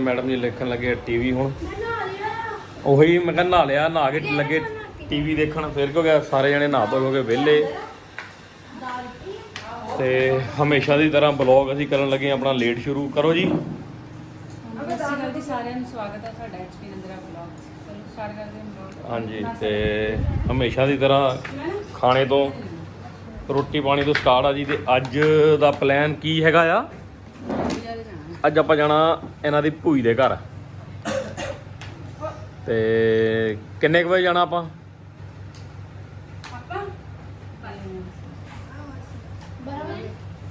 Madam ਜੀ ਲਿਖਣ ਲੱਗੇ ਟੀਵੀ ਹੁਣ। ਉਹੀ ਮੈਂ ਕਿਹਾ ਨਹਾ ਲਿਆ ਨਹਾ ਕੇ ਲੱਗੇ ਟੀਵੀ ਦੇਖਣ। ਫਿਰ ਕਿਉਂ ਗਿਆ? ਸਾਰੇ ਜਣੇ ਨਹਾ ਧੋ ਕੇ ਵਿਹਲੇ। ਤੇ ਹਮੇਸ਼ਾ ਦੀ ਤਰ੍ਹਾਂ ਬਲੌਗ ਅਸੀਂ ਕਰਨ ਲੱਗੇ ਆਪਣਾ ਲੇਟ ਸ਼ੁਰੂ। ਕਰੋ ਜੀ। ਸਤਿ ਸ਼੍ਰੀ ਅਕਾਲ ਜੀ ਸਾਰਿਆਂ ਨੂੰ ਸਵਾਗਤ ਹੈ ਤੁਹਾਡਾ ਐਚਪੀ ਨੰਦਰਾ ਬਲੌਗ ਚਲੋ ਸਟਾਰਟ ਕਰਦੇ ਹਾਂ ਬਲੌਗ ਹਾਂਜੀ ਤੇ ਹਮੇਸ਼ਾ ਦੀ ਤਰ੍ਹਾਂ ਖਾਣੇ ਤੋਂ ਰੋਟੀ ਪਾਣੀ ਤੋਂ ਸਟਾਰਟ ਆ ਜੀ। ਤੇ ਅੱਜ ਦਾ ਪਲਾਨ ਕੀ ਹੈਗਾ ਆ? ਅੱਜ ਆਪਾਂ ਜਾਣਾ ਇਹਨਾਂ ਦੀ ਭੂਈ ਦੇ ਘਰ। ਤੇ ਕਿੰਨੇ ਕੁ ਵਜੇ ਜਾਣਾ ਆਪਾਂ? ਆਪਾਂ?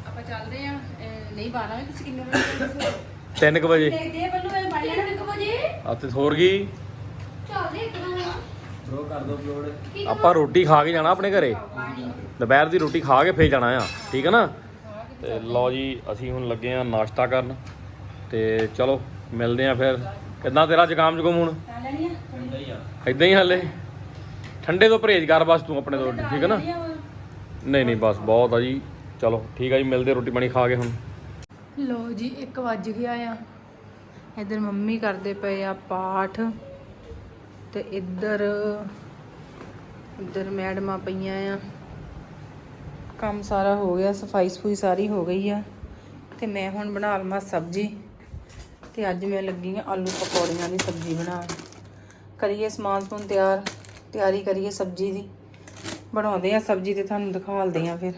ਆਪਾਂ ਚੱਲਦੇ ਆ ਨਹੀਂ ਬਾਣਾ ਵੀ ਤੁਸੀਂ ਕਿੰਨੇ ਵਜੇ ਚੱਲਦੇ 3 ਕੁ ਵਜੇ। ਦੇਖਦੇ ਆ ਬੱਲੂ ਇਹ ਬਾਣੀ ਆ ਤੇ ਹੋਰ ਕੀ? ਚੱਲਦੇ ਇੱਕ ਆਪਾਂ ਰੋਟੀ ਖਾ ਕੇ ਜਾਣਾ ਆਪਣੇ ਘਰੇ। ਦੁਪਹਿਰ ਦੀ ਰੋਟੀ ਖਾ ਕੇ ਫੇਰ ਜਾਣਾ ਆ ਠੀਕ ਹੈ ਨਾ? ਤੇ ਲਓ ਜੀ ਅਸੀਂ ਹੁਣ ਲੱਗੇ ਆ ਨਾਸ਼ਤਾ ਕਰਨ। ਤੇ ਚਲੋ, ਮਿਲਦੇ ਆ ਫਿਰ। ਕਿੱਦਾਂ ਤੇਰਾ ਜ਼ੁਕਾਮ ਜ਼ੁਕਾਮ ਹੁਣ? ਤਾਂ ਇਦਾਂ ਹੀ ਹਲੇ। ਠੰਡੇ ਤੋਂ ਪਰਹੇਜ਼ ਕਰ ਬਸ ਤੂੰ ਆਪਣੇ ਤੋਂ, ਠੀਕ ਹੈ ਨਾ? ਨਹੀਂ ਨਹੀਂ, ਬਸ ਬਹੁਤ ਆ ਜੀ। ਚਲੋ, ਠੀਕ ਆ ਜੀ, ਮਿਲਦੇ ਰੋਟੀ ਪਾਣੀ ਖਾ ਕੇ ਹੁਣ। ਲੋ ਜੀ 1 ਵੱਜ ਗਿਆ ਆ। ਇਧਰ ਮੰਮੀ ਕਰਦੇ ਪਏ ਆ ਪਾਠ। ਤੇ ਇੱਧਰ ਇੱਧਰ ਮੈਡਮਾਂ ਪਈਆਂ ਆ। ਕੰਮ ਸਾਰਾ ਹੋ ਗਿਆ ਸਫ਼ਾਈ ਸਫੂਈ ਸਾਰੀ ਹੋ ਗਈ ਆ। ਤੇ ਮੈਂ ਹੁਣ ਬਣਾ ਲਵਾਂ ਸਬਜ਼ੀ। ਤੇ ਅੱਜ ਮੈਂ ਲੱਗੀ ਆ ਆਲੂ ਪਕੌੜੀਆਂ ਦੀ ਸਬਜ਼ੀ ਬਣਾਉਣ। ਕਰੀਏ ਸਮਾਨ ਸਮੂਨ ਤਿਆਰ ਤਿਆਰੀ ਕਰੀਏ ਸਬਜ਼ੀ ਦੀ। ਬਣਾਉਂਦੇ ਆ ਸਬਜ਼ੀ ਤੇ ਤੁਹਾਨੂੰ ਦਿਖਾਲਦੇ ਆ ਫਿਰ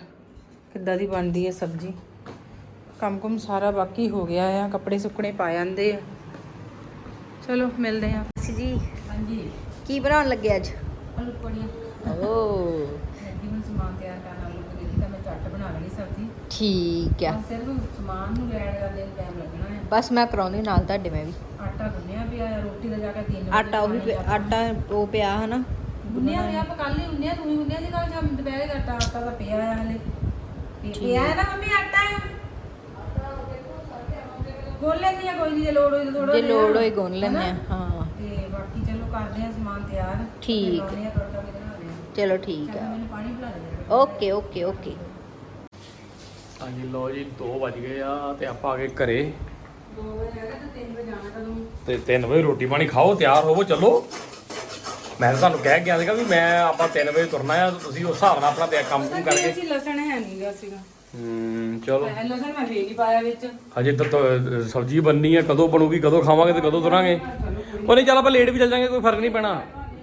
ਕਿੱਦਾਂ ਦੀ ਬਣਦੀ ਹੈ ਸਬਜ਼ੀ। ਕੰਮ ਕੁਮ ਸਾਰਾ ਬਾਕੀ ਹੋ ਗਿਆ ਆ ਕੱਪੜੇ ਸੁੱਕਣੇ ਪਾ ਜਾਂਦੇ ਆ। ਚਲੋ ਮਿਲਦੇ ਆ ਜੀ ਹਾਂਜੀ। ਕੀ ਬਣਾਉਣ ਲੱਗੇ ਅੱਜ? ਆਲੂ ਪਕੌੜੀਆਂ। ਓ। ਸਮਾਨ ਤਿਆਰ ਕਰਨ ਆਲੂ ਪਕੌੜੀ ਤਾਂ ਮੈਂ ਝੱਟ ਬਣਾ ਲੈਣੀ ਸਬਜ਼ੀ। ਠੀਕ ਆ। ਸਿਰਫ ਸਮਾਨ ਨੂੰ ਲੈਣ ਨੂੰ ਟਾਈਮ ਲੱਗਣਾ। ਹੈ ਬਸ ਮੈਂ ਕਰਾਉਣੀ ਨਾਲ ਤੁਹਾਡੇ ਮੈਂ ਵੀ। ਆਟਾ ਗੁੰਨਿਆ ਪਿਆ ਰੋਟੀ ਦਾ ਜਾ ਕੇ 3 ਵਜੇ ਆਟਾ ਉਹ ਵੀ ਪਿਆ- ਆਟਾ ਉਹ ਪਿਆ ਹਨਾ। ਗੁੰਨਿਆ ਪਿਆ ਆਪਾਂ ਕੱਲ ਹੀ ਗੁੰਨਿਆ ਤੂੰ ਹੀ ਗੁੰਨਿਆ ਸੀ ਕੱਲ ਜਦ ਦੁਪਹਿਰੇ ਦਾ ਆਟਾ ਆਟਾ ਤਾਂ ਪਿਆ ਹੈ ਹਲੇ। ਪਿ- ਪਿਆ ਹੈ। ਨਾ ਮੰਮੀ ਆਟਾ। ਗੋਲ ਲੈਂਦੀ ਆ ਕੋਈ ਨਹੀਂ ਜੇ ਲੋੜ ਹੋਈ ਤਾਂ ਥੋੜਾ ਜੇ ਲੋੜ ਹੋਈ ਗੁੰਨ ਲੈਂਦੇ ਆ ਹਾਂ। ਤੇ ਬਾਕੀ ਚਲੋ ਕਰਦੇ ਆ ਸਮਾਨ ਤਿਆਰ। ਠੀਕ। ਲਾਉਣੇ ਆ ਤੜਕਾ ਵੀ ਬਣਾ ਲਿਆ। ਚਲੋ ਠੀਕ ਆ। ਮੈਨੂੰ ਪਾਣੀ ਪਿਲਾ ਦੇ ਓਕੇ ਓਕੇ ਓਕੇ। ਹਾਂਜੀ ਲਓ ਜੀ 2 ਵੱਜ ਗਏ ਆ ਤੇ ਆਪਾਂ ਆ ਗਏ ਘਰੇ। 2 ਵਜੇ ਹੈਗਾ ਤਾਂ 3 ਵਜੇ ਜਾਣਾ ਕਦੋਂ? ਤੇ 3 ਵਜੇ ਰੋਟੀ ਪਾਣੀ ਖਾਓ ਤਿਆਰ ਹੋਵੋ ਚੱਲੋ। ਮੈਂ ਤਾਂ ਤੁਹਾਨੂੰ ਕਹਿ ਗਿਆ ਸੀਗਾ ਵੀ ਮੈਂ ਆਪਾਂ 3 ਵਜੇ ਤੁਰਨਾ ਆ ਤੁਸੀਂ ਉਸ ਹਿਸਾਬ ਨਾਲ ਆਪਣਾ ਤੇ ਕੰਮ ਕੁਮ ਕਰਕੇ ਅਸੀਂ ਲਸਣ ਹੈ ਨਹੀਂ ਗਾ ਸੀਗਾ। ਹੂੰ ਚਲੋ। ਲਸਣ ਮੈਂ ਫੇਰ ਹੀ ਪਾਇਆ ਵਿੱਚ। ਹਜੇ ਤਾਂ ਤਾਂ ਸਬਜ਼ੀ ਬਣਨੀ ਆ ਕਦੋਂ ਬਣੂਗੀ ਕਦੋਂ ਖਾਵਾਂਗੇ ਤੇ ਕਦੋਂ ਤੁਰਾਂਗੇ। ਉਹ ਨਹੀਂ ਚੱਲ ਆਪਾਂ ਲੇਟ ਵੀ ਚੱਲ ਜਾਾਂਗੇ ਕੋਈ ਫ਼ਰਕ ਨਹੀਂ ਪੈਣਾ।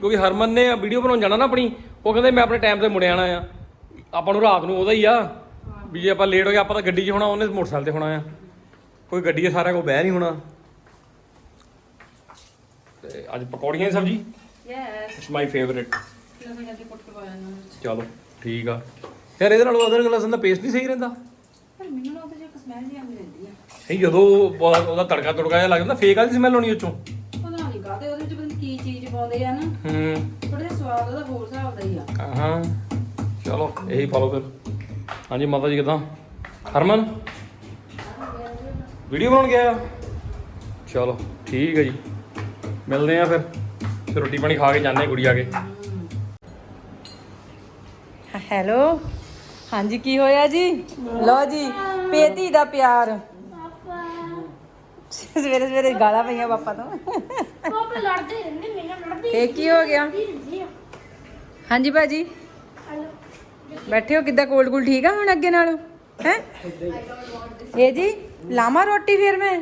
ਕਿਉਂਕਿ ਹਰਮਨ ਨੇ ਵੀਡੀਓ ਬਣਾਉਣ ਜਾਣਾ ਨਾ ਆਪਣੀ ਉਹ ਕਹਿੰਦੇ ਮੈਂ ਆਪਣੇ ਟਾਈਮ ਤੇ ਮੁੜ ਆਣਾ ਆ। ਆਪਾਂ ਨੂੰ ਰਾਤ ਨੂੰ ਉਹਦਾ ਹੀ ਆ ਵੀ ਜੇ ਆਪਾਂ ਲੇਟ ਹੋ ਗਏ ਆਪਾਂ ਤਾਂ ਗੱਡੀ 'ਚ ਹੋਣਾ ਉਹਨੇ ਮੋਟਰਸਾਈਕਲ ਤੇ ਹੋਣਾ ਆ। ਕੋਈ ਗੱਡੀ 'ਚ ਸਾਰਿਆਂ ਕੋਲ ਬਹਿ ਨਹੀਂ ਹੋਣਾ। ਤੇ ਅੱਜ ਪਕੌੜੀਆਂ ਦੀ ਸਬਜ਼ੀ? ਯੈਸ ਇਟਸ ਮਾਈ ਫੇਵਰਿਟ ਜਲਦੀ ਕੇ ਚਲੋ ਠੀਕ ਆ। ਯਾਰ ਇਹਦੇ ਨਾਲ ਅਦਰਕ ਲਸਣ ਦਾ ਪੇਸਟ ਨਹੀਂ ਸਹੀ ਰਹਿੰਦਾ। ਪਰ ਮੈਨੂੰ ਲੱਗਦਾ ਜੇ ਸਮੈਲ ਜੀ ਆਉਂਦੀ ਰਹਿੰਦੀ ਆ। ਨਹੀਂ ਜਦੋਂ ਉਹਦਾ ਤੜਕਾ ਤੁੜਕਾ ਜਿਹਾ ਲੱਗ ਜਾਂਦਾ ਫੇਕ ਵਾਲੀ ਸਮੈਲ ਆਉਣੀ ਉਹ ਚੋਂ ਪਤਾ ਨਹੀਂ ਕਾਹਦੇ ਉਹਦੇ ਵਿੱਚ ਪਤਾ ਕੀ ਚੀਜ਼ ਪਾਉਂਦੇ ਆ ਨਾ। ਹੂੰ। ਥੋੜਾ ਸਵਾਦ ਉਹਦਾ ਹੋਰ ਹਿਸਾਬ ਦਾ ਹੀ ਆ। ਹਾਂ। ਚਲੋ ਇਹੀ ਫਾਲੋ ਫਿਰ। ਹਾਂਜੀ ਮਾਤਾ ਜੀ ਕਿਦਾਂ? ਹਰਮਨ? ਵੀਡੀਓ ਬਣਾਉਣ ਗਿਆ? ਚਲੋ ਠੀਕ ਹੈ ਜੀ। ਮਿਲਦੇ ਆ ਫਿਰ। ਫਿਰ ਰੋਟੀ ਪਾਣੀ ਖਾ ਕੇ ਜਾਂਦੇ ਆ ਕੁੜੀ ਆ ਕੇ। ਹੈਲੋ? ਹਾਂਜੀ ਕੀ ਹੋਇਆ ਜੀ? ਲਓ ਜੀ ਪੇਤੀ ਦਾ ਪਿਆਰ। ਸਵੇਰੇ ਸਵੇਰੇ ਗਾਲਾਂ ਪਈਆਂ ਪਾਪਾ ਤੋਂ। ਪਾਪਾ ਲੜਦੇ ਰਹਿੰਦੇ ਮੇਰੇ ਨਾਲ ਲੜਦੇ ਇਹ ਕੀ ਹੋ ਗਿਆ? ਹਾਂਜੀ ਭਾਜੀ। ਹਲੋ? ਬੈਠੇ ਹੋ ਕਿੱਦਾਂ? ਕੋਲ ਕੋਲ ਠੀਕ ਆ ਹੁਣ ਅੱਗੇ ਨਾਲੋਂ? ਹੈ? ਇਹ ਜੀ? ਲਾਮਾ ਰੋਟੀ ਫਿਰ ਮੈਂ?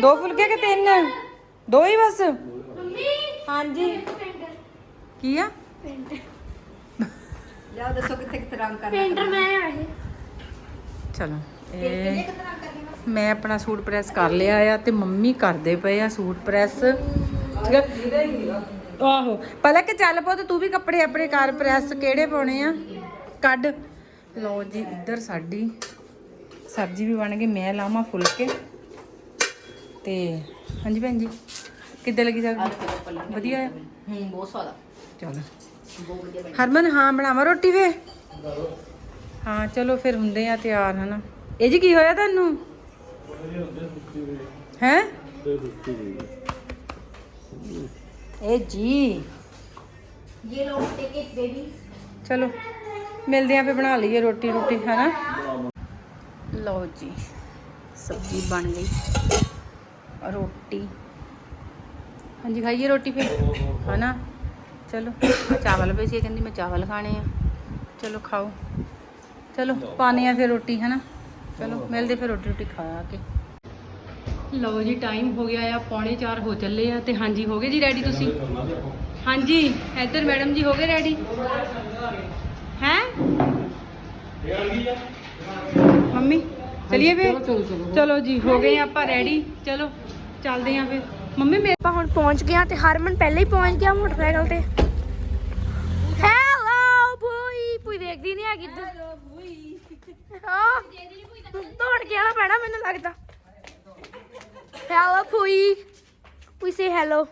ਦੋ ਫੁਲਕੇ ਕਿ ਤਿੰਨ? ਦੋ ਹੀ ਬਸ? ਮੰਮੀ ਹਾਂਜੀ। ਕੀ ਆ? ਪੇਂਟਰ ਜਾ ਦੱਸੋ ਕਿੱਥੇ ਕਿੱਥੇ ਰੰਗ ਪੇਂਟਰ ਮੈਂ ਆ ਇਹ। ਚਲੋ ਇਹ ਮੈਂ ਆਪਣਾ ਸੂਟ ਪ੍ਰੈਸ ਕਰ ਲਿਆ ਆ ਤੇ ਮੰਮੀ ਕਰਦੇ ਪਏ ਆ ਸੂਟ ਪ੍ਰੈਸ। ਠੀਕ ਆ? ਆਹੋ ਪਲਕ ਚੱਲ ਪੋ ਤੇ ਤੂੰ ਵੀ ਕੱਪੜੇ ਆਪਣੇ ਕਰ ਪ੍ਰੈਸ ਕਿਹੜੇ ਪਾਉਣੇ ਆ? ਕੱਢ। ਲਓ ਜੀ ਇੱਧਰ ਸਾਡੀ ਸਬਜ਼ੀ ਵੀ ਬਣ ਗਈ ਮੈਂ ਲਾਵਾਂ ਫੁਲਕੇ। ਤੇ ਹਾਂਜੀ ਭੈਣ ਜੀ ਕਿੱਦਾਂ ਲੱਗੀ ਸਬਜ਼ੀ? ਵਧੀਆ ਆ? ਹੂੰ ਬਹੁਤ ਸਵਾਦ ਆ। ਚਲੋ। ਹਰਮਨ ਹਾਂ ਬਣਾਵਾ ਰੋਟੀ ਵੇ ਹਾਂ ਚਲੋ ਫਿਰ ਹੁੰਦੇ ਆ ਤਿਆਰ ਹਨਾ। ਇਹ ਜੀ ਕੀ ਹੋਇਆ ਤੁਹਾਨੂੰ? ਹੈ? ਇਹ ਜੀ। ਇਹ ਲੋ ਟੇਕ ਇਟ ਬੇਬੀ ਚਲੋ ਮਿਲਦੇ ਆ ਫੇ ਬਣਾ ਲਈਏ ਰੋਟੀ ਰੋਟੀ ਹਨਾ ਲਓ ਜੀ, ਸਬਜ਼ੀ ਬਣ ਗਈ। ਰੋਟੀ। ਹਾਂਜੀ, ਖਾਈਏ ਰੋਟੀ ਫਿਰ? ਹਨਾ? ਚਲੋ, ਚਾਵਲ ਪਏ ਸੀ ਕਹਿੰਦੀ ਮੈਂ ਚਾਵਲ ਖਾਣੇ ਆ। ਚਲੋ, ਖਾਓ। ਚਲੋ ਪਾਣੇ ਆ ਫਿਰ ਰੋਟੀ, ਹਨਾ? ਚਲੋ, ਮਿਲਦੇ ਫਿਰ ਰੋਟੀ ਰੋਟੀ ਖਾ ਕੇ। ਲਓ ਜੀ, ਟਾਈਮ ਹੋ ਗਿਆ ਆ, ਪੌਣੇ 4 ਹੋ ਚੱਲੇ ਆ, ਤੇ ਹਾਂਜੀ, ਹੋ ਗਏ ਜੀ ਰੈਡੀ ਤੁਸੀਂ? ਹਾਂਜੀ, ਇੱਧਰ ਮੈਡਮ ਜੀ ਹੋ ਗਏ ਰੈਡੀ ਹੈ? ਮੰਮੀ? ਚਲਿਏ ਫਿਰ? ਚਲੋ ਜੀ ਹੋ ਗਏ ਆਪਾਂ ਰੈਡੀ ਚਲੋ ਚੱਲਦੇ ਆ ਫਿਰ। ਮੰਮੀ ਮੇਰੇ ਆਪਾਂ ਹੁਣ ਪਹੁੰਚ ਗਏ ਹਾਂ ਤੇ ਹਰਮਨ ਪਹਿਲਾਂ ਹੀ ਪਹੁੰਚ ਗਿਆ ਮੋਟਰਸਾਈਕਲ ਤੇ। ਹੈਲੋ ਭੂਈ ਭੂਈ ਦੇਖਦੀ ਨਹੀਂ ਹੈਗੀ ਇੱਧਰ। ਹਾਂ ਦੌੜ ਕੇ ਆਣਾ ਪੈਣਾ ਮੈਨੂੰ ਲੱਗਦਾ। ਹੈਲੋ ਭੂਈ ਭੂਈ ਸੇ ਹੈਲੋ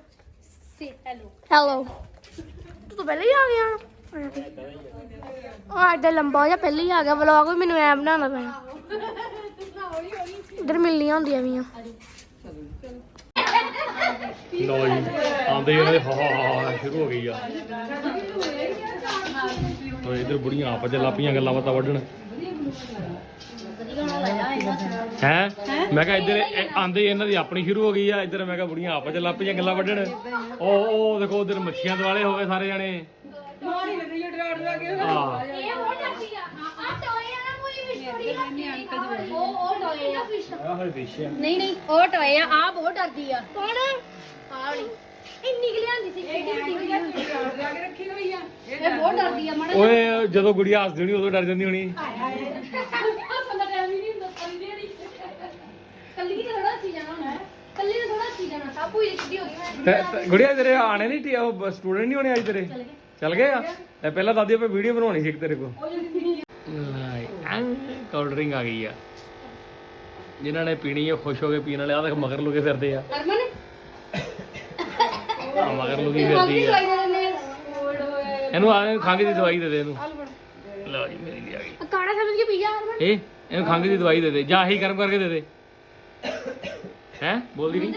ਸੇ ਹੈਲੋ ਹੈਲੋ ਤੂੰ ਤਾਂ ਪਹਿਲਾਂ ਹੀ ਆ ਗਿਆ। ਆ ਇੱਧਰ ਲੰਬਾ ਜਿਹਾ ਪਹਿਲਾਂ ਹੀ ਆ ਗਿਆ ਵਲੌਗ ਵੀ ਮੈਨੂੰ ਐ ਬਣਾਉਣਾ ਪੈਣਾ। ਇੱਧਰ ਮਿਲਣੀਆਂ ਹੁੰਦੀਆਂ ਵੀਆਂ। ਲਓ ਜੀ, ਆਉਂਦੇ ਹੀ ਦੇ ਹਾ ਹਾ ਹਾ ਸ਼ੁਰੂ ਹੋ ਗਈ ਆ। ਤੋ ਇਧਰ ਬੁੜੀਆਂ ਆਪਸ ਚ ਲਾਪੀਆਂ ਗੱਲਾਂ ਬਾਤਾਂ ਵੱਢਣ। ਹੈ? ਮੈਂ ਕਿਹਾ ਇੱਧਰ ਇਹ ਆਂਦੇ ਇਹਨਾਂ ਦੀ ਆਪਣੀ ਸ਼ੁਰੂ ਹੋ ਗਈ ਆ। ਇੱਧਰ ਮੈਂ ਕਿਹਾ ਬੁੜੀਆਂ ਆਪ ਚ ਲਾਪੀਆਂ ਗੱਲਾਂ ਵੱਢਣ। ਉਹ ਉਹ ਦੇਖੋ, ਉਧਰ ਮੱਛੀਆਂ ਦੁਆਲੇ ਹੋ ਗਏ ਸਾਰੇ ਜਾਣੇ। ਹਾਂ। ਇਹ ਹੋਰ ਡਰਦੀ ਆ। ਆ ਟੋਏ ਆ। ਨਾ ਕੋਈ ਵਿਸ਼ਵੜੀ ਉਹ ਉਹ ਟੋਏ ਆ। ਨਹੀਂ ਨਹੀਂ ਉਹ ਟੋਏ ਆ ਆ ਬਹੁਤ ਡਰਦੀ ਆ। ਕੌਣ? ਆ ਵਾਲੀ ਇੰਨੀ ਕਿ ਲਿਆਂਦੀ ਸੀ ਐਡੀ ਵੱਡੀ ਰੱਖੀ ਹੋਈ ਆ। ਇਹ ਬਹੁਤ ਡਰਦੀ ਆ। ਮਾੜਾ ਓਏ ਜਦੋਂ ਗੁੜੀਆ ਹੱਸਦੀ ਹੋਣੀ ਉਦੋਂ ਡਰ ਜਾਂਦੀ ਹੋਣੀ। ਸੰਦਾ ਟਾਈਮ ਹੀ ਨਹੀਂ ਹੁੰਦਾ ਸਾਰੀ ਦਿਹਾੜੀ ਕੱਲੀ ਕਿ ਥੋੜਾ ਸੀ ਜਾਣਾ ਹੈ ਕੱਲੀ ਨੇ ਥੋੜਾ ਸੀ ਜਾਣਾ। ਸਭ ਕੋਈ ਸਿੱਧੀ ਹੋ ਗਈ ਮੈਂ ਤੇ- ਤੇ ਗੁੜੀਆ ਤੇਰੇ ਆਣੇ ਨਹੀਂ ਟੀ ਉਹ ਸਟੂਡੈਂਟ ਨਹੀਂ ਹੋਣੇ ਅੱਜ ਤੇਰੇ? ਚੱਲ ਗਏ। ਆ? ਇਹ ਪਹਿਲਾਂ ਦਾਦੀ ਆਪੇ ਵੀਡੀਓ ਬਣਾਉਣੀ ਸੀ ਇੱਕ ਤੇਰੇ ਕੋਲ। ਕੋਲਡ ਡਰਿੰਕ ਆ। ਗਈ ਆ। ਜਿਨ੍ਹਾਂ ਨੇ ਪੀਣੀ ਹੈ ਖੁਸ਼ ਹੋ ਕੇ ਪੀਣ ਵਾਲੇ ਆ ਦੇਖ ਮਗਰ ਲੁਕੇ ਫਿਰਦੇ ਆ। ਹਰਮਨ ਆ ਮਗਰ ਲੁਕੀ ਫਿਰਦੀ ਆ। ਆ। ਇਹਨੂੰ ਆ ਖੰਘ ਦੀ ਦਵਾਈ ਦੇ ਦੇ ਇਹਨੂੰ। ਲਓ ਜੀ ਮੇਰੀ ਵੀ ਆ ਗਈ। ਕਾੜਾ ਸਮਝ ਕੇ ਪੀ ਜਾ ਹਰਮਨ ਇਹ ਇਹਨੂੰ ਖੰਘ ਦੀ ਦਵਾਈ ਦੇ ਦੇ। ਜਾਂ ਆਹੀ ਗਰਮ ਕਰਕੇ ਦੇ ਦੇ। ਹੈ? ਬੋਲਦੀ ਨਹੀਂ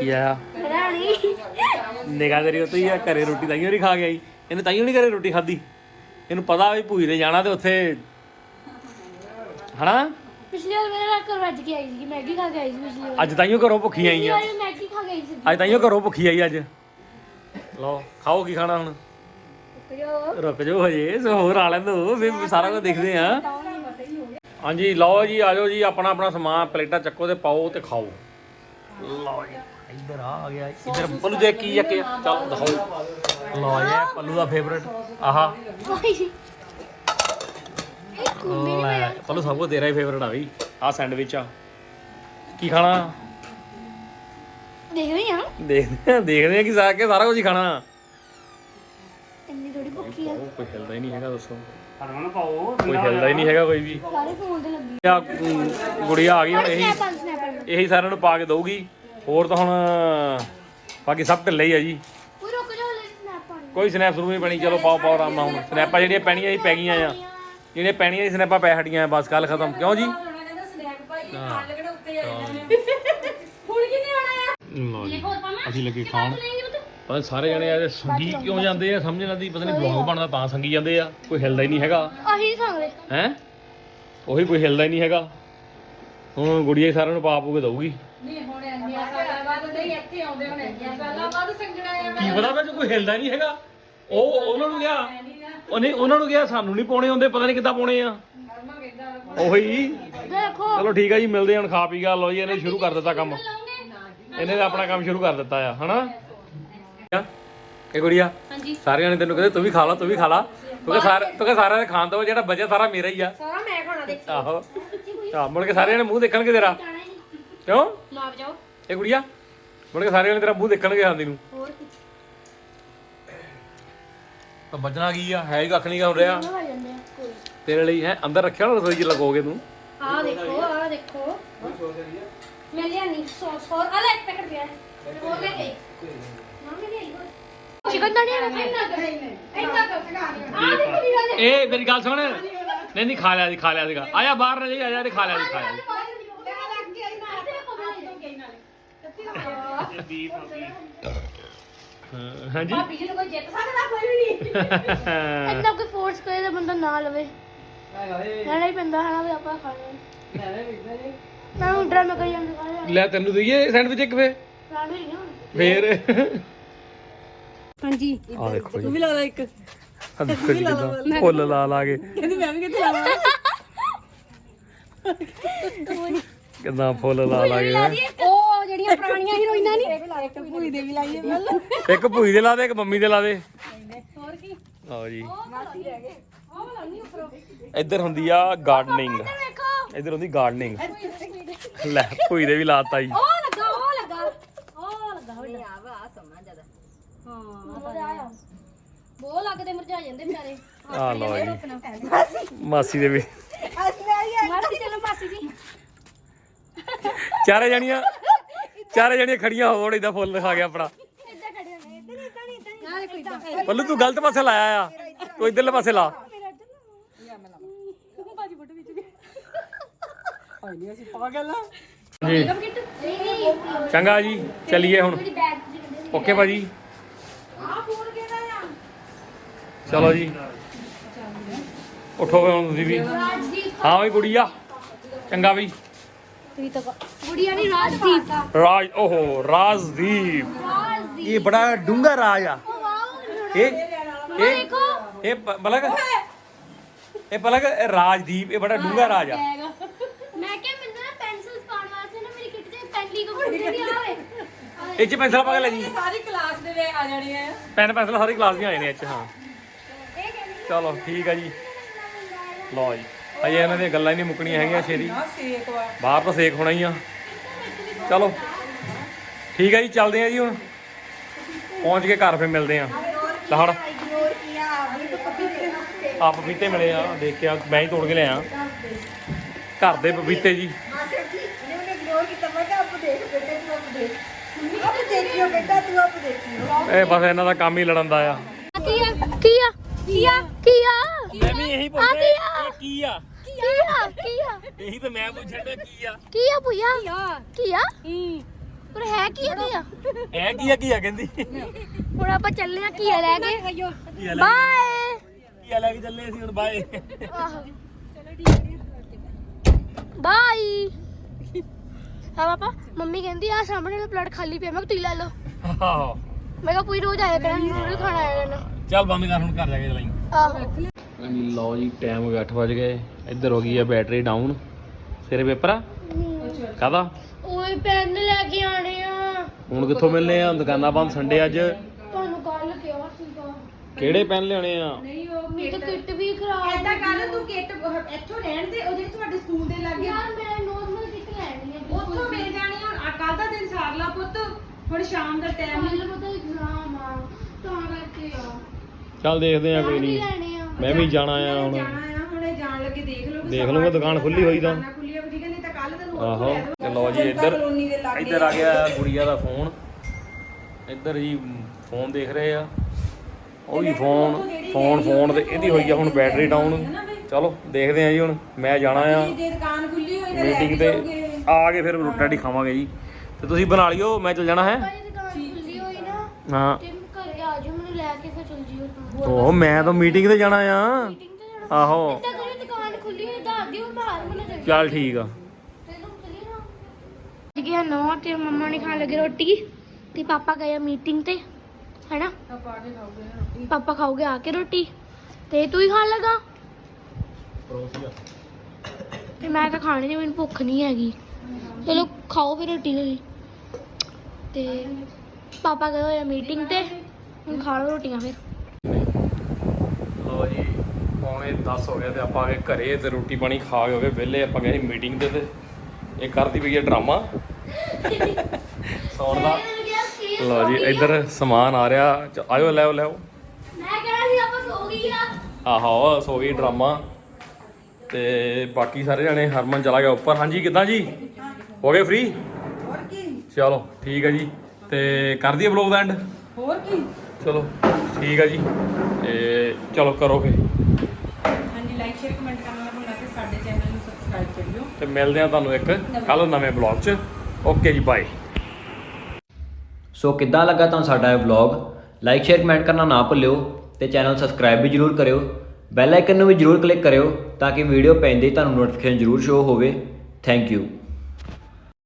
ਕੀ ਆ? ਨਿਗਾਹ ਤੇਰੀ ਉੱਤੇ ਹੀ ਆ ਘਰੇ ਰੋਟੀ ਤਾਈਓ ਨਹੀਂ ਖਾ ਕੇ ਆਈ। ਇਹਨੇ ਤਾਈਓ ਨਹੀਂ ਘਰੇ ਰੋਟੀ ਖਾਧੀ। ਇਹਨੂੰ ਪਤਾ ਵੀ ਭੂਈ ਦੇ ਜਾਣਾ ਤੇ ਉੱਥੇ। ਹਨਾ? ਪਿਛਲੀ ਵਾਰ ਮੇਰੇ ਨਾਲ ਘਰ ਵੱਜ ਕੇ ਆਈ ਸੀ ਮੈਗੀ ਖਾ ਕੇ ਆਈ ਸੀ ਪਿਛਲੀ ਵਾਰ। ਅੱਜ ਤਾਈਓ ਘਰੋਂ ਭੁੱਖੀ ਆਈ ਆ। ਮੈਗੀ ਖਾ ਕੇ ਆਈ ਸੀ। ਅੱਜ ਤਾਈਓ ਘਰੋਂ ਭੁੱਖੀ ਆਈ ਅੱਜ। ਲਓ ਖਾਓ ਕੀ ਖਾਣਾ ਹੁਣ? ਰੁਕ ਜਾਓ। ਹਜੇ ਸੋ ਹੋਰ ਆ ਲੈਂਦੋ ਫਿਰ ਸਾਰਾ ਕੁਝ ਦੇਖਦੇ ਆ। ਹਾਂਜੀ ਲਓ ਜੀ ਆ ਜਾਓ ਜੀ ਆਪਣਾ ਆਪਣਾ ਸਮਾਨ ਪਲੇਟਾਂ ਚੱਕੋ ਤੇ ਪਾਓ ਤੇ ਖਾਓ। ਲਓ ਜੀ ਇੱਧਰ ਆ ਆ ਗਿਆ ਇੱਧਰ ਪੱਲੂ ਦੇ ਕੀ ਆ ਕੇ ਚੱਲ ਦਿਖਾਓ। ਲਓ ਜੀ ਇਹ ਪੱਲੂ ਦਾ ਫੇਵਰਟ ਆਹਾ। ਲੈ ਪੱਲੂ ਸਭ ਕੋ ਤੇਰਾ ਹੀ ਫੇਵਰਟ ਆ ਬਈ। ਆ ਸੈਂਡਵਿਚ ਆ। ਕੀ ਖਾਣਾ? ਦੇਖ ਰਹੀ ਹਾਂ ਦੇਖਦੇ ਆ ਦੇਖਦੇ ਆ ਕਿ ਸਾ ਕੇ ਸਾਰਾ ਕੁਝ ਹੀ ਖਾਣਾ। ਇੰਨੀ ਥੋੜੀ ਭੁੱਖੀ ਆ। ਉਹ ਕੋਈ ਹਿਲਦਾ ਹੀ ਨਹੀਂ ਹੈਗਾ ਦੱਸੋ। ਕੋਈ ਹਿਲਦਾ ਹੀ ਨਹੀਂ ਹੈਗਾ ਕੋਈ ਵੀ। ਸਾਰੇ ਫੋਨ ਤੇ ਲੱਗੀ। ਆ ਅਮ, ਗੁੜੀਆ ਆ ਗਈ ਹੁਣ ਇਹੀ ਇਹੀ ਸਾਰਿਆਂ ਨੂੰ ਪਾ ਕੇ ਦਊਗੀ। ਹੋਰ ਤਾਂ ਹੁਣ ਬਾਕੀ ਸਭ ਢਿੱਲੇ ਹੀ ਆ ਜੀ। ਕੋਈ ਰੁਕ ਜਾ ਹਲੇ ਸਨੈਪ ਪਾਣੀ ਕੋਈ ਸਨੈਪ ਸਰੂ ਨਹੀਂ ਪੈਣੀ ਚਲੋ ਪਾਓ ਪਾਓ ਆਰਾਮ ਨਾਲ ਹੁਣ। ਸਨੈਪਾਂ ਜਿਹੜੀਆਂ ਪੈਣੀਆਂ ਸੀ ਪੈ ਗਈਆਂ ਆ। ਜਿਹੜੀਆਂ ਪੈਣੀਆਂ ਸੀ ਸਨੈਪਾਂ ਪੈ ਹਟੀਆਂ ਬਸ ਗੱਲ ਖਤਮ। ਕਿਉਂ ਜੀ? ਹੁਣ ਕੀ ਨਹੀਂ ਆਣਾ ਆ? ਲਓ ਜੀ ਅਸੀਂ ਲੱਗੇ ਖਾਣ। ਨੀ ਸਾਰੇ ਜਣੇ ਆ ਸੰਗੀ ਕਿਉਂ ਜਾਂਦੇ ਆ? ਸਮਝ ਨਹੀਂ ਪਤਾ ਨਹੀਂ ਬਲੌਗ ਬਣਦਾ ਤਾਂ ਸੰਗੀ ਜਾਂਦੇ ਆ ਕੋਈ ਹਿਲਦਾ ਹੀ ਨਹੀਂ ਹੈਗਾ। ਆਹੀ ਸੰਗਦੇ। ਹੈ? ਉਹੀ ਕੋਈ ਹਿਲਦਾ ਹੀ ਨਹੀਂ ਹੈਗਾ। ਹੁਣ ਗੁੜੀਆ ਹੀ ਸਾਰਿਆਂ ਨੂੰ ਪਾ ਪੂ ਕੇ ਦਊਗੀ। ਨਹੀਂ ਹੁਣ ਇੰਨੀਆਂ ਸਾਲਾਂ ਬਾਅਦ ਨਹੀਂ ਇੱਥੇ ਆਉਂਦੇ ਹੁਣ ਇੰਨੀਆਂ ਸਾਲਾਂ ਬਾਅਦ ਸੰਗਣਾ ਆ ਕੀ ਪਤਾ ਵਿੱਚ ਕੋਈ ਹਿਲਦਾ ਨਹੀਂ ਹੈਗਾ? ਉਹ ਉਹਨਾਂ ਨੂੰ ਗਿਆ ਉਹਨੇ ਉਹਨਾਂ ਨੂੰ ਗਿਆ ਸਾਨੂੰ ਨਹੀਂ ਪਾਉਣੇ ਹੁੰਦੇ ਪਤਾ ਨਹੀਂ ਕਿੱਦਾਂ ਪਾਉਣੇ ਆ। ਉਹੀ। ਦੇਖੋ। ਚਲੋ ਠੀਕ ਆ ਜੀ ਮਿਲਦੇ ਹਾਂ ਹੁਣ ਖਾ ਪੀ ਗਾ ਲਓ ਜੀ ਇਹਨੇ ਸ਼ੁਰੂ ਕਰ ਦਿੱਤਾ ਕੰਮ। ਇਹਨੇ ਤਾਂ ਆਪਣਾ ਕੰਮ ਸ਼ੁਰੂ ਕਰ ਦਿੱਤਾ ਆ ਹਨਾ? ਇਹ ਗੁੜੀਆ ਹਾਂਜੀ। ਸਾਰਿਆਂ ਨੇ ਤੈਨੂੰ ਕਹਿੰਦੇ ਤੂੰ ਵੀ ਖਾ ਲਾ ਤੂੰ ਵੀ ਖਾ ਲਾ। ਤੂੰ ਕਿ ਸਾਰੇ ਤੂੰ ਕਿ ਸਾਰਿਆਂ ਦੇ ਖਾਣ ਤੋਂ ਜਿਹੜਾ ਬਚਿਆ ਸਾਰਾ ਮੇਰਾ ਹੀ ਆ। ਸਾਰਾ ਮੈਂ ਖਾਣਾ ਦੇਖ। ਆਹੋ। ਆ ਮੁੜ ਕੇ ਸਾਰਿਆਂ ਨੇ ਮੂੰਹ ਦੇਖਣਗੇ ਤੇਰਾ। ਕਿਉਂ? ਨਾ ਬਜਾਓ ਇਹ ਗੁੜੀਆ ਮੁੜ ਕੇ ਸਾਰਿਆਂ ਨੇ ਤੇਰਾ ਮੂੰਹ ਦੇਖਣਗੇ ਆਂਦੀ ਨੂੰ। ਹੋਰ ਕੀ। ਤਾਂ ਬਚਣਾ ਕੀ ਆ? ਹੈ ਹੀ ਕੱਖ ਨਹੀਂ ਕਰ ਰਿਹਾ। ਤੇਰੇ ਲਈ ਹੈ। ਅੰਦਰ ਰੱਖਿਆ ਨਾ ਰਸੋਈ 'ਚ ਲਗੋਗੇ ਤੂੰ। ਆ ਦੇਖੋ ਆ ਦੇਖੋ। ਮੈਂ ਲਿਆ ਨਹੀਂ ਸੌਸ ਹੋਰ ਇੱਕ ਪੈਕਟ ਪਿਆ। ਹੈ। ਹੋਰ ਲੈ ਕੇ ਮੰਮੀ ਨੇ। ਆਈ ਚਿਕਨ ਦਾ ਨਹੀਂ ਹੈਗਾ ਇੰਨਾ ਕਰ ਇੰਨਾ ਕਰ ਆ ਦੇ। ਕੁੜੀ ਦਾ ਇਹ ਮੇਰੀ ਗੱਲ ਸੁਣ। ਨਹੀਂ ਨਹੀਂ ਖਾ ਲਿਆ ਜੀ ਖਾ ਲਿਆ ਸੀਗਾ। ਆਇਆ ਬਾਹਰ ਨਾ ਜੀ ਆਇਆ ਤੇ ਖਾ ਲਿਆ ਜੀ ਖਾ ਲਿਆ ਜੀ। ਹਾਂ, ਹਾਂਜੀ? ਭਾਬੀ ਜੀ ਨੂੰ ਕੋਈ ਜਿੱਤ ਸਕਦਾ ਕੋਈ ਵੀ ਨਹੀਂ। ਇੰਨਾ ਕੋਈ ਫੋਰਸ ਕਰੇ ਤਾਂ ਬੰਦਾ ਨਾ ਲਵੇ। ਲੈਣਾ ਹੀ ਪੈਂਦਾ ਹਨਾ ਵੀ ਆਪਾਂ ਖਾਣਾ ਮੈਂ ਹੁਣ ਡਰਾਮਾ ਕਰੀ ਜਾਂਦੇ ਸਾਰੇ ਲੈ ਤੈਨੂੰ ਦਈਏ ਸੈਂਡਵਿਚ ਇੱਕ ਫੇ ਰਾਣੂ ਹੀ ਨਾ ਫੇਰ? ਹਾਂਜੀ। ਆ ਦੇਖੋ ਜੀ। ਵੀ ਲਾ ਲੈ ਇੱਕ। ਆ ਦੇਖੋ ਜੀ ਕਿਦਾਂ ਫੁੱਲ ਲਾ ਲਾ ਕੇ। ਕਹਿੰਦੀ ਮੈਂ ਵੀ ਕਿੱਥੇ ਲਾਵਾਂ? ਕਿਦਾਂ ਫੁੱਲ ਲਾ ਲਾ ਕੇ। ਉਹ ਜਿਹੜੀਆਂ ਪੁਰਾਣੀਆਂ ਹੀਰੋਇਨਾਂ ਨਹੀਂ ਇੱਕ ਭੂਈ ਦੇ ਵੀ ਲਾਈਏ ਮੱਲ ਇੱਕ ਭੂਈ ਦੇ ਲਾ ਦੇ ਇੱਕ ਮੰਮੀ ਦੇ ਲਾ ਦੇ। ਆਓ ਜੀ। ਇੱਧਰ ਹੁੰਦੀ ਆ ਗਾਰਡਨਿੰਗ ਇੱਧਰ ਹੁੰਦੀ ਗਾਰਡਨਿੰਗ ਲੈ ਭੂਈ ਦੇ ਵੀ ਲਾਤਾ ਜੀ। ਉਹ ਲੱਗਾ ਉਹ ਲੱਗਾ। ਉਹ ਲੱਗਾ ਨਹੀਂ ਆ ਵਾ ਸੋਨਾ ਜ਼ਿਆਦਾ। ਹਾਂ। ਬਹੁਤ ਲੱਗਦੇ ਮੁਰਝਾ ਜਾਂਦੇ ਵਿਚਾਰੇ। ਆ ਲਓ ਜੀ। ਮਾਸੀ। ਦੇ ਵੀ। ਮਾਸੀ ਚਲੋ ਮਾਸੀ ਜੀ। ਚਾਰੇ ਜਣੀਆਂ ਚਾਰੇ ਜਣੀਆਂ ਖੜੀਆਂ ਹੋਣ ਇਹਦਾ ਫੁੱਲ ਦਿਖਾ ਗਿਆ ਆਪਣਾ। ਪੱਲੂ ਤੂੰ ਗਲਤ ਪਾਸੇ ਲਾਇਆ ਆ। ਤੂੰ ਇਧਰਲੇ ਪਾਸੇ ਲਾ। ਆਈ ਨਹੀਂ ਅਸੀਂ ਪਾਗਲ ਆ। ਜੀ ਨਹੀਂ ਨਹੀਂ ਚੰਗਾ ਜੀ। ਚੱਲੀਏ ਹੁਣ। ਓਕੇ ਭਾਜੀ। ਚਲੋ ਜੀ। ਉਠੋ ਹੁਣ ਤੁਸੀਂ ਵੀ। ਹਾਂ ਵੀ ਗੁੜੀਆ ਚੰਗਾ ਵੀ ਤੁਸੀਂ ਤਾਂ ਗੁੜੀਆ ਨਹੀਂ ਰਾਜਦੀਪ। ਰਾਜ ਓਹੋ ਰਾਜਦੀਪ। ਰਾਜਦੀਪ। ਇਹ ਬੜਾ ਡੂੰਗਾ ਰਾਜ ਆ। ਇਹ ਇਹ ਇਹ ਰਾਜਦੀਪ ਇਹ ਬੜਾ ਡੂੰਗਾ ਰਾਜ ਆ। ਮੈਂ ਕਿਹਾ ਮੈਨੂੰ ਨਾ ਪੈਨਸਲ ਪਾਉਣ ਵਾਸਤੇ ਨਾ ਮੇਰੀ ਕਿੱਟ ਤੇ ਪੈਨਲੀ ਕੋ ਫੁੱਟ ਨਹੀਂ ਆਵੇ ਇਹ ਚ ਪੈਨਸਲ ਪਾ ਕੇ ਲੈ ਜੀ। ਸਾਰੀ ਦੇ ਵੇ ਆ ਜਾਣੀ ਆ। ਪੈਨ ਪੈਨਸਲ ਸਾਰੀ ਕਲਾਸ ਦੀਆਂ ਆਏ ਨੇ ਚ ਹਾਂ। ਚਲੋ ਠੀਕ ਆ ਜੀ। ਲਓ ਜੀ। ਅਜੇ ਇਹਨਾਂ ਦੀਆਂ ਗੱਲਾਂ ਹੀ ਨਹੀਂ ਮੁੱਕਣੀਆਂ ਹੈਗੀਆਂ ਆ ਸੇਕ ਵਾ। ਬਾਹਰ ਤਾਂ ਸੇਕ ਹੋਣਾ ਹੀ ਆ। ਚਲੋ ਠੀਕ ਹੈ ਜੀ ਚੱਲਦੇ ਆ ਜੀ ਹੁਣ। ਪਹੁੰਚ ਕੇ ਘਰ ਫਿਰ ਮਿਲਦੇ ਆ। ਲਹੜ। ਆ ਪਪੀਤੇ ਮਿਲੇ ਆ ਦੇਖ ਕੇ ਆ ਮੈਂ ਹੀ ਤੋੜ ਕੇ ਲਿਆ ਘਰ ਦੇ ਪਪੀਤੇ ਜੀ। ਇਹ ਬਸ ਇਹਨਾਂ ਦਾ ਕੰਮ ਹੀ ਲੜਨ ਦਾ ਆ ਕੀਆ ਕੀਆ ਕੀਆ ਕੀਆ ਮੈਂ ਵੀ ਇਹੀ ਪੁੱਛਿਆ, ਇਹ ਕੀ ਆ ਕੀਆ ਕੀਆ ਇਹੀ ਤਾਂ ਮੈਂ ਪੁੱਛਣ ਦਾ ਕੀ ਆ ਕੀਆ ਭੁਆ ਕੀਆ ਪਰ ਹੈ ਕੀਆ ਕੀਆ ਇਹ ਕੀ ਆ ਕੀ ਆ ਕਹਿੰਦੀ ਹੁਣ ਆਪਾਂ ਚੱਲੇ ਆ ਕੇ ਕੀ ਆ ਲੈ ਬਾਏ ਕੀ ਆ ਲੈ ਕੇ ਚੱਲੇ ਅਸੀਂ ਹੁਣ ਬਾਏ ਬਾਈ ਹਾਂ ਪਾਪਾ ਮੰਮੀ ਕਹਿੰਦੀ ਆ ਸਾਹਮਣੇ ਵਾਲਾ ਪਲੇਟ ਖਾਲੀ ਪਿਆ। ਮੈਂ ਕਿਹਾ ਤੁਸੀਂ ਲੈ ਲਓ। ਆਹੋ। ਮੈਂ ਕਿਹਾ ਪੂਰੀ ਰੋਜ਼ ਆਇਆ ਕਰਾਂ ਨੂਡਲ ਖਾਣਾ ਆਇਆ ਕਰਨਾ। ਚੱਲ ਬੰਦ ਕਰ ਹੁਣ ਘਰ ਜਾ ਕੇ ਚਲਾਈ ਆਹੋ। ਹਾਂਜੀ ਲਓ ਜੀ ਟਾਈਮ ਹੋ ਗਿਆ 8 ਵਜ ਗਏ। ਇੱਧਰ ਹੋ ਗਈ ਆ ਬੈਟਰੀ ਡਾਊਨ ਤੇਰੇ ਪੇਪਰ ਆ? ਕਾਦਾ ਓਏ ਪੈਨ ਲੈ ਕੇ ਆਣੇ ਆ। ਹੁਣ ਕਿੱਥੋਂ ਮਿਲਨੇ ਆ? ਦੁਕਾਨਾਂ ਬੰਦ ਸੰਡੇ ਅੱਜ। ਤੁਹਾਨੂੰ ਕੱਲ ਕਿਹਾ ਸੀਗਾ। ਕਿਹੜੇ ਪੈਨ ਲਿਆਉਣੇ ਆ? ਮੇਰੀ ਤਾਂ ਕਿੱਟ ਵੀ ਖਰਾਬ ਐਦਾਂ ਕਰ ਤੂੰ ਕਿੱਟ ਇੱਥੋਂ ਰਹਿਣ ਦੇ ਉਹ ਜਿਹੜੀ ਤੁਹਾਡੇ ਸਕੂਲ ਦੇ ਲੱਗੇ। ਯਾਰ ਮੈਂ ਨੋਰਮਲ ਕਿੱਟ ਲੈਣੀ ਆ ਉੱਥੋਂ ਮਿਲ ਜਾਣੀ ਹੁਣ ਕੱਲ ਦਾ ਦਿਨ ਸਾਰ ਲਾ ਪੁੱਤ। ਹੁਣ ਸ਼ਾਮ ਦਾ ਟਾਈਮ ਮੈਨੂੰ ਪਤਾ ਐਗਜ਼ਾਮ ਆ। ਤਾਂ ਕਰਕੇ ਆ। ਚੱਲ ਦੇਖਦੇ ਆ ਕੋਈ ਨਹੀਂ ਨਹੀਂ। ਲੈਣੇ ਆ। ਮੈਂ ਵੀ ਜਾਣਾ ਆ ਹੁਣ। ਜਾਣਾ ਆ। ਹੁਣੇ ਜਾਣ ਲੱਗੇ ਦੇਖ ਲਓ ਦੇਖ ਲਊਂਗਾ ਦੁਕਾਨ ਖੁੱਲੀ ਹੋਈ ਤਾਂ। ਦੁਕਾਨਾਂ ਖੁੱਲੀ ਹੋਈ ਠੀਕ ਹੈ ਨਹੀਂ ਤਾਂ ਕੱਲ ਤੈਨੂੰ ਆਹੋ। ਤੇ ਲਓ ਜੀ ਇੱਧਰ ਇੱਧਰ ਆ ਗਿਆ ਗੁੜੀਆ ਦਾ ਫੋਨ। ਇੱਧਰ ਜੀ ਫੋਨ ਦੇਖ ਰਹੇ ਆ। ਉਹ ਵੀ ਫੋਨ ਫੋਨ ਫੋਨ ਤੇ ਇਹਦੀ ਹੋਈ ਆ ਹੁਣ ਬੈਟਰੀ ਡਾਊਨ ਚਲੋ ਦੇਖਦੇ ਆ ਜੀ ਹੁਣ। ਮੈਂ ਜਾਣਾ ਆ। ਜੇ ਦੁਕਾਨ ਖੁੱਲੀ ਹੋਈ ਤਾਂ ਮੀਟਿੰਗ ਤੇ ਆ ਕੇ ਫਿਰ ਰੋਟੀ ਰਾਟੀ ਖਾਵਾਂਗੇ ਜੀ। ਤੇ ਤੁਸੀਂ ਬਣਾ ਲਿਓ ਮੈਂ ਚੱਲ ਜਾਣਾ ਹੈ। ਭਾਈ ਦੁਕਾਨ ਖੁੱਲੀ ਹੋਈ ਨਾ ਹਾਂ। ਤੇ ਘਰੇ ਆ ਜਾਓ ਮੈਨੂੰ ਲੈ ਕੇ ਫਿਰ ਚੱਲ ਜਿਓ। ਤਾਂ ਉਹ ਮੈਂ ਤਾਂ ਮੀਟਿੰਗ ਤੇ ਜਾਣਾ ਆ। ਮੀਟਿੰਗ ਤੇ ਜਾਣਾ। ਆਹੋ। ਇੱਦਾਂ ਕਰੀ ਦੁਕਾਨ ਖੁੱਲੀ ਹੋਈ ਦੱਸ ਦਿਓ ਮੈਂ ਬਾਹਰ ਮੈਨੂੰ ਚੱਲ ਚੱਲ ਠੀਕ ਆ। ਗਿਆ ਨੋ ਤੇ ਮੰਮਾ ਨੇ ਖਾਣ ਲੱਗੇ ਰੋਟੀ। ਤੇ ਪਾਪਾ ਗਏ ਮੀਟਿੰਗ ਤੇ ਹੈਨਾ? ਪਾਪਾ ਖਾਓਗੇ ਆ ਕੇ ਰੋਟੀ। ਤੇ ਤੂੰ ਹੀ ਖਾਣ ਲੱਗਾ? ਤੇ ਮੈਂ ਤਾਂ ਖਾਣੀ ਨਹੀਂ ਮੈਨੂੰ ਭੁੱਖ ਨਹੀਂ ਹੈਗੀ। ਚਲੋ ਖਾਓ ਫਿਰ ਰੋਟੀ ਤੁਸੀਂ ਤੇ ਪਾਪਾ ਗਏ ਹੋਏ ਮੀਟਿੰਗ ਤੇ। ਹੁਣ ਖਾ ਲਓ ਰੋਟੀਆਂ ਫਿਰ। ਲੋ ਜੀ ਪੌਣੇ 10 ਹੋ ਗਿਆ ਤੇ ਆਪਾਂ ਆ ਗਏ ਘਰੇ ਤੇ ਰੋਟੀ ਪਾਣੀ ਖਾ ਕੇ ਹੋ ਗਏ ਵਿਹਲੇ। ਆਪਾਂ ਗਏ ਮੀਟਿੰਗ ਤੇ ਤੇ ਇਹ ਕਰਦੀ ਪਈ ਹੈ ਡਰਾਮਾ। ਸੌਣ ਦਾ। ਲੋ ਜੀ ਇੱਧਰ ਸਮਾਨ ਆ ਰਿਹਾ। ਚ- ਆਇਓ ਲੈ ਆਓ ਲੈ ਆਓ। ਮੈਂ ਕਹਿਣਾ ਸੀ ਆਪਾਂ ਸੋ ਗਈ ਆ। ਆਹੋ ਸੋ ਗਈ ਡਰਾਮਾ। ਤੇ ਬਾਕੀ ਸਾਰੇ ਜਣੇ ਹਰਮਨ ਚਲਾ ਗਿਆ ਉੱਪਰ। ਹਾਂਜੀ ਕਿੱਦਾਂ ਜੀ? ਹੋ ਗਏ ਫ੍ਰੀ ਚਲੋ ਠੀਕ ਹੈ ਜੀ। ਤੇ ਕਰ ਦਈਏ ਵਲੌਗ ਦਾ ਐਂਡ ਹੋਰ ਕੀ? ਚਲੋ ਠੀਕ ਹੈ ਜੀ। ਤੇ ਚਲੋ ਕਰੋ ਫੇ ਹਾਂਜੀ ਲਾਈਕ ਸ਼ੇਅਰ ਕਮੈਂਟ ਕਰਨਾ ਨਾ ਭੁੱਲਣਾ ਤੇ ਸਾਡੇ ਚੈਨਲ ਨੂੰ ਸਬਸਕ੍ਰਾਈਬ ਕਰਿਓ। ਤੇ ਮਿਲਦੇ ਆ ਤੁਹਾਨੂੰ ਇੱਕ ਕੱਲ ਨਵੇਂ ਵਲੌਗ 'ਚ। ਓਕੇ ਜੀ ਬਾਏ ਸੋ ਕਿੱਦਾਂ ਲੱਗਾ ਤੁਹਾਨੂੰ ਸਾਡਾ ਇਹ ਵਲੌਗ ਲਾਈਕ ਸ਼ੇਅਰ ਕਮੈਂਟ ਕਰਨਾ ਨਾ ਭੁੱਲਿਓ ਤੇ ਚੈਨਲ ਸਬਸਕ੍ਰਾਈਬ ਵੀ ਜਰੂਰ ਕਰਿਓ। ਬੈਲ ਆਈਕਨ ਨੂੰ ਵੀ ਜਰੂਰ ਕਲਿੱਕ ਕਰਿਓ ਤਾਂ ਕਿ ਵੀਡੀਓ ਪੈਂਦੇ ਹੀ ਤੁਹਾਨੂੰ ਨੋਟੀਫਿਕੇਸ਼ਨ ਜਰੂਰ ਸ਼ੋ ਹੋਵੇ। Thank you